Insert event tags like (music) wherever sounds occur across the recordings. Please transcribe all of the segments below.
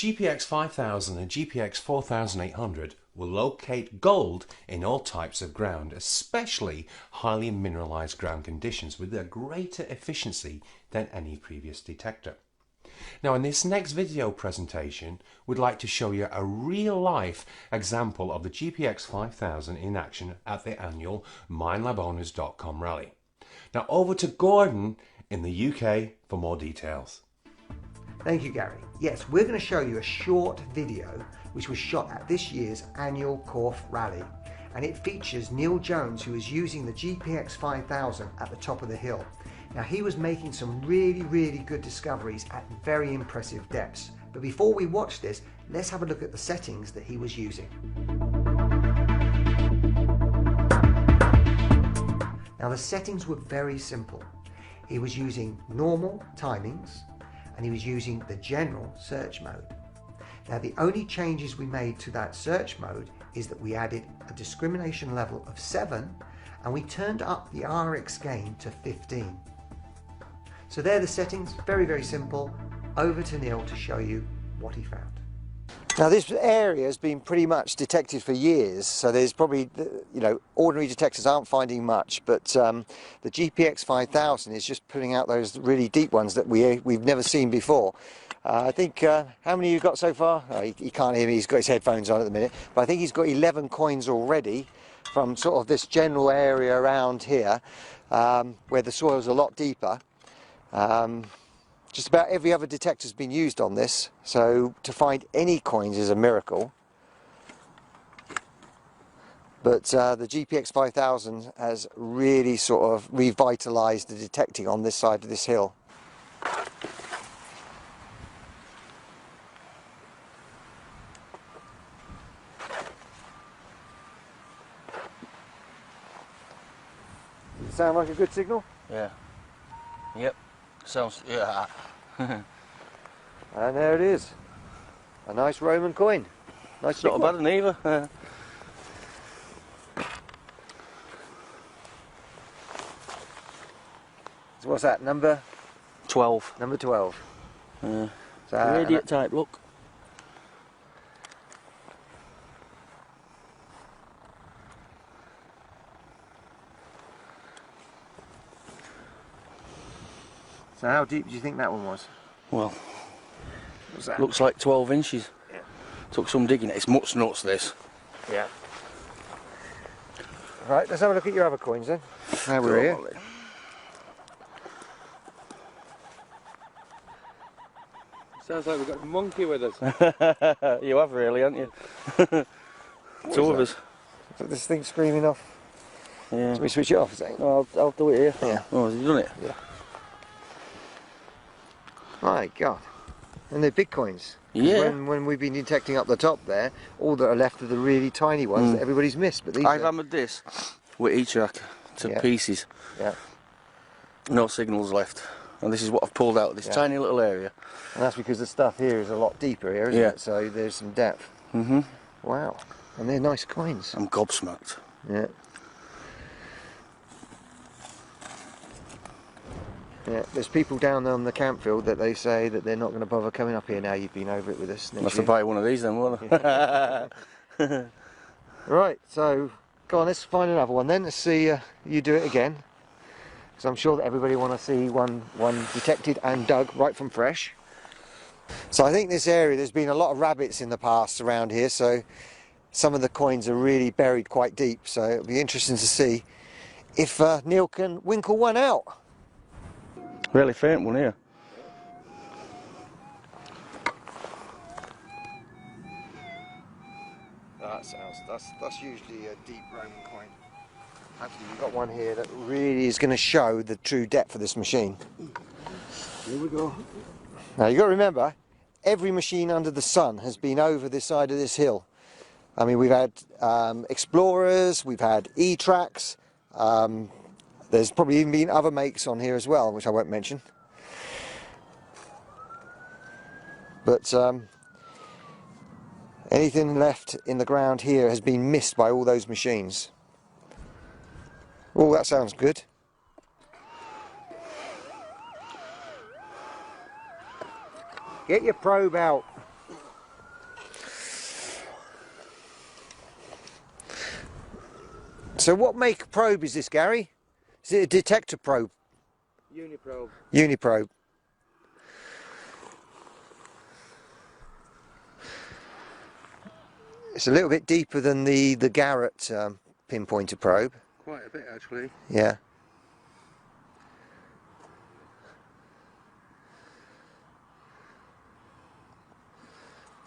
GPX 5000 and GPX 4800 will locate gold in all types of ground, especially highly mineralized ground conditions with a greater efficiency than any previous detector. Now in this next video presentation, we'd like to show you a real-life example of the GPX 5000 in action at the annual MineLabOwners.com rally. Now over to Gordon in the UK for more details. Thank you, Gary. Yes, we're going to show you a short video which was shot at this year's annual Corfe Rally. And it features Neil Jones, who is using the GPX 5000 at the top of the hill. Now, he was making some really, really good discoveries at very impressive depths. But before we watch this, let's have a look at the settings that he was using. Now, the settings were very simple. He was using normal timings, and he was using the general search mode. Now the only changes we made to that search mode is that we added a discrimination level of 7 and we turned up the RX gain to 15. So there are the settings, very very simple. Over to Neil to show you what he found. Now this area has been pretty much detected for years, so there's probably, you know, ordinary detectors aren't finding much, but um, the GPX 5000 is just putting out those really deep ones that we, we've never seen before. Uh, I think, uh, how many you've got so far? Oh, he, he, can't hear me, he's got his headphones on at the minute, but I think he's got 11 coins already from sort of this general area around here, um, where the soil's a lot deeper. Um, just about every other detector has been used on this, so to find any coins is a miracle. But uh, the GPX 5000 has really sort of revitalised the detecting on this side of this hill. Sound like a good signal? Yeah. Yep. Sounds, (laughs) yeah. and there it is. A nice Roman coin. Nice Not a bad one either. (laughs) so what's that, number? 12. Number 12. Yeah. So, uh, Radiate type look. So how deep do you think that one was? Well, looks like 12 inches. Yeah. Took some digging. It's much nuts this. Yeah. Right, let's have a look at your other coins then. Now we're here. Sounds like we've got a monkey with us. (laughs) you have really, haven't you? (laughs) Two of us. This thing's screaming off. Yeah. Let me switch it off, is it? I'll, I'll do it here. Yeah. Oh, has he done it? Yeah. My God. And they're bitcoins. Yeah. When, when we've been detecting up the top there, all that are left are the really tiny ones mm. that everybody's missed. But these I've are... hammered this with each rack to yeah. pieces. Yeah. No signals left. And this is what I've pulled out, this yeah. tiny little area. And that's because the stuff here is a lot deeper here, isn't yeah. it? So there's some depth. Mm-hmm. Wow. And they're nice coins. I'm gobsmacked. Yeah. Yeah, there's people down there on the campfield that they say that they're not going to bother coming up here now you've been over it with us. Must have buy one of these then, won't I? (laughs) right, so go on, let's find another one then. Let's see uh, you do it again. Because I'm sure that everybody want to see one, one detected and dug right from fresh. So I think this area, there's been a lot of rabbits in the past around here, so some of the coins are really buried quite deep. So it'll be interesting to see if uh, Neil can winkle one out. Really faint one here. That sounds, that's, that's usually a deep Roman coin. Actually, you've got one here that really is going to show the true depth of this machine. Here we go. Now you've got to remember, every machine under the sun has been over this side of this hill. I mean, we've had um, Explorers, we've had E-Tracks, um, there's probably even been other makes on here as well, which I won't mention. But um, anything left in the ground here has been missed by all those machines. Oh, that sounds good. Get your probe out. So what make probe is this, Gary? Is it a detector probe? Uniprobe. Uniprobe. It's a little bit deeper than the, the Garrett um, pinpointer probe. Quite a bit actually. Yeah.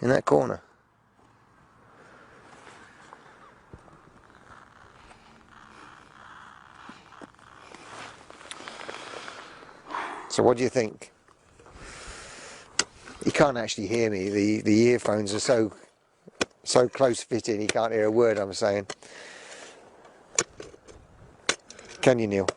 In that corner. So what do you think? He can't actually hear me. The the earphones are so so close fitting He can't hear a word I'm saying. Can you, Neil?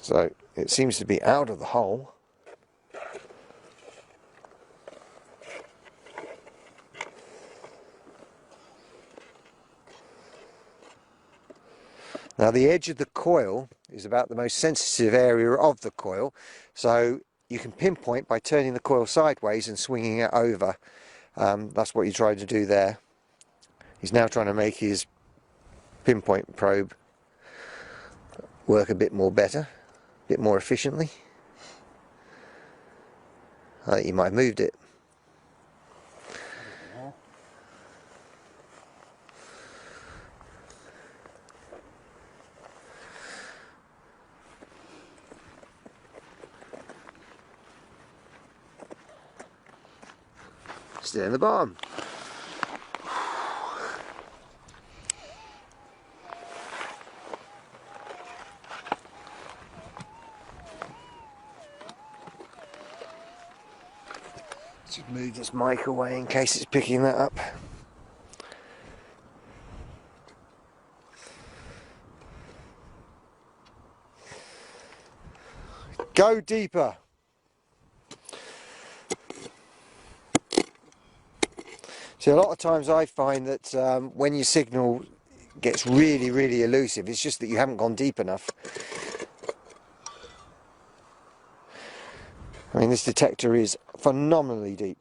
So it seems to be out of the hole. Now the edge of the coil is about the most sensitive area of the coil, so you can pinpoint by turning the coil sideways and swinging it over. Um, that's what you tried to do there. He's now trying to make his pinpoint probe work a bit more better, a bit more efficiently. I think you might have moved it. Still in the bottom. Move this mic away in case it's picking that up. Go deeper. See, a lot of times I find that um, when your signal gets really, really elusive, it's just that you haven't gone deep enough. I mean, this detector is phenomenally deep.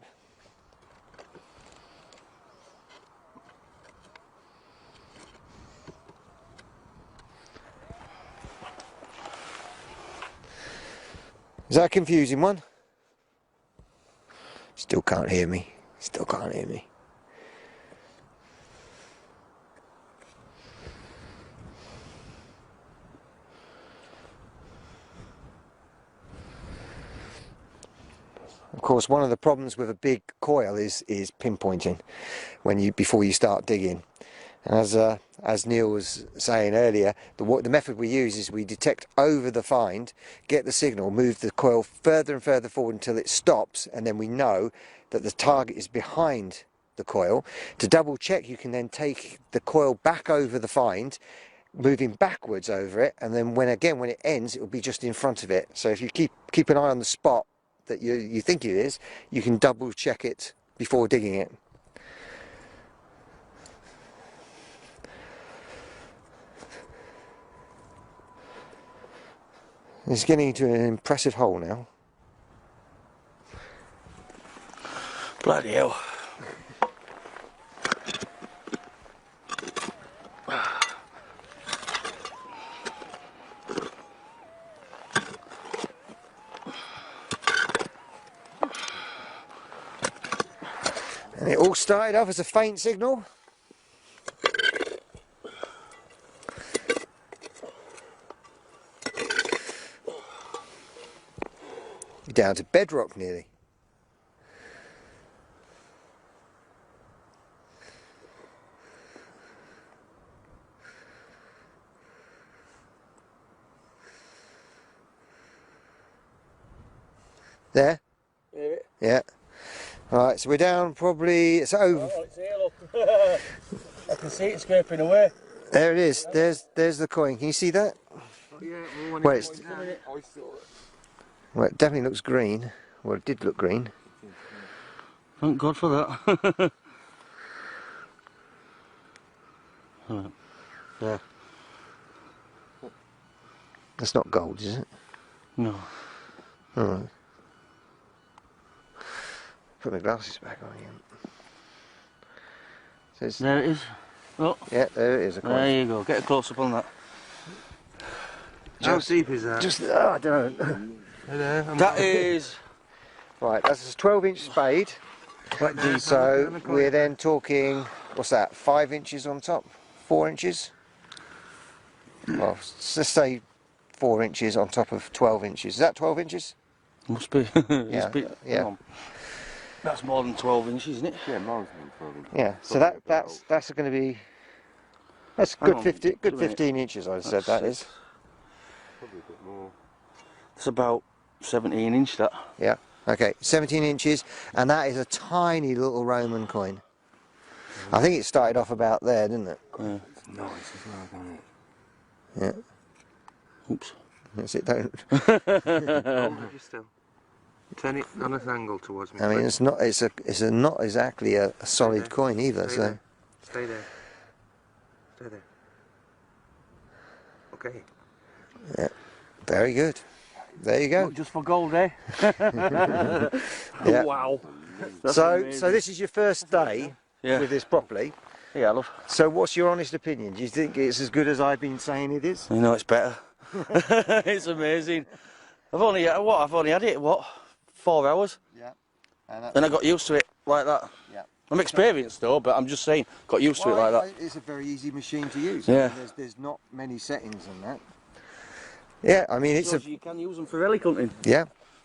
Is that a confusing one? Still can't hear me. Still can't hear me. Of course, one of the problems with a big coil is is pinpointing when you before you start digging. And as uh, as Neil was saying earlier, the what the method we use is we detect over the find, get the signal, move the coil further and further forward until it stops, and then we know that the target is behind the coil. To double check, you can then take the coil back over the find, moving backwards over it, and then when again when it ends, it will be just in front of it. So if you keep keep an eye on the spot that you, you think it is, you can double check it before digging it. It's getting into an impressive hole now. Bloody hell. And it all started off as a faint signal. Down to bedrock nearly. There? Yeah. Right, so we're down probably, it's over, Oh, it's here, look. (laughs) I can see it scraping away. there it is, there's there's the coin, can you see that? Yeah, Well, it's, well, it definitely looks green. Well, it did look green. Thank God for that. (laughs) Right. Yeah. That's not gold, is it? No. All right. Put my glasses back on again. So it's, There it is. Oh, yeah, there it is. A there you go. Get a close up on that. How deep is that? Just, oh, I don't know. Hello, That is. Right, that's a 12 inch spade. quite deep. So we're then talking, what's that, five inches on top? Four inches? Well, let's say four inches on top of 12 inches. Is that 12 inches? Must be. (laughs) Yeah, It's be- yeah. Hang on. That's more than 12 inches, isn't it? Yeah, more than been falling. Yeah, so that that's that's going to be that's a Hang good on, 50 good 15 inches I said That's that six. is. Probably a bit more. It's about 17 inch that. Yeah. Okay, 17 inches and that is a tiny little Roman coin. I think it started off about there, didn't it? Yeah. It's nice as well, isn't it? Yeah. Oops. That's it. Don't. (laughs) Hold it still. Turn it on an angle towards me. I mean, please. it's not. It's a. It's a not exactly a, a solid coin either. Stay So there. Stay there. Stay there. Okay. Yeah. very good. There you go. Not just for gold, eh? (laughs) Yeah. Wow. That's So amazing. so this is your first day Yeah. with this properly. Yeah, love. So what's your honest opinion? Do you think it's as good as I've been saying it is? You know it's better. (laughs) it's amazing. I've only uh, what? I've only had it what? Four hours, Yeah. Uh, and and I got used to it like that. Yeah. I'm experienced though, but I'm just saying, got used to it like that. It's a very easy machine to use. Yeah. there's, there's not many settings on that. Yeah, I mean it's a you can use them for relic hunting. yeah,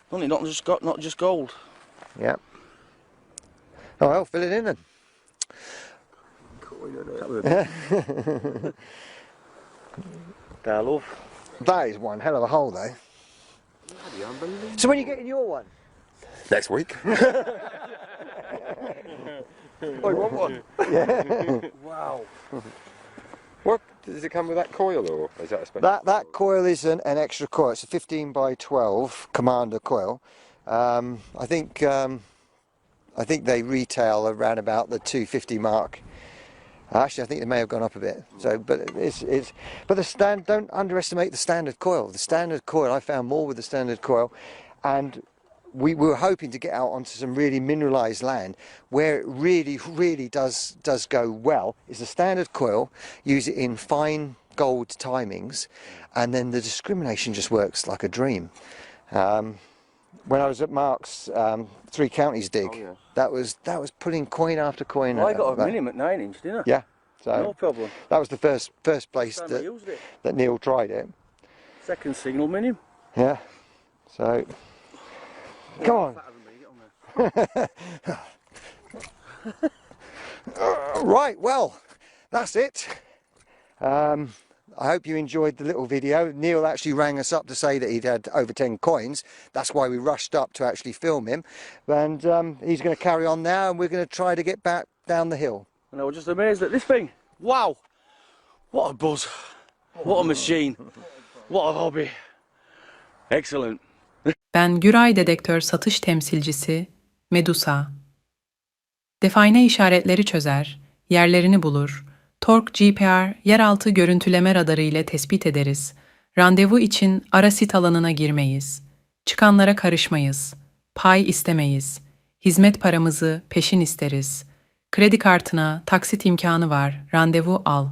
Only not just got not just gold. yeah. Oh well, fill it in then. (laughs) There, love. That is one hell of a hole though. So when you getting your one? Next week. Oh, you want one? Wow. What does it come with that coil or is that a special? That that coil is an, an extra coil. It's a 15 by 12 commander coil. Um, I think um, I think they retail around about the 250 mark. Actually, I think they may have gone up a bit. So, but it's it's but the stand. Don't underestimate the standard coil. The standard coil. I found more with the standard coil, and we, we were hoping to get out onto some really mineralized land where it really, really does does go well. Is the standard coil. Use it in fine gold timings, and then the discrimination just works like a dream. Um, when I was at Mark's um, Three Counties dig, Oh, yeah. that was that was pulling coin after coin. Well, I got a that- minimum at nine inch, didn't I? Yeah, so No problem. that was the first first place that, that Neil tried it. Second signal minimum. Yeah, so come on. (laughs) Right, well, that's it. Um, I hope you enjoyed the little video. Neil actually rang us up to say that he'd had over 10 coins. That's why we rushed up to actually film him. And um, he's going to carry on now, and we're going to try to get back down the hill. And I was just amazed at this thing. Wow! What a buzz. What a machine. What a hobby. Excellent. Ben Güray Dedektör satış temsilcisi Medusa. Define işaretleri çözer, yerlerini bulur. Tork GPR yeraltı görüntüleme radarı ile tespit ederiz. Randevu için ara sit alanına girmeyiz. Çıkanlara karışmayız. Pay istemeyiz. Hizmet paramızı peşin isteriz. Kredi kartına taksit imkanı var. Randevu al.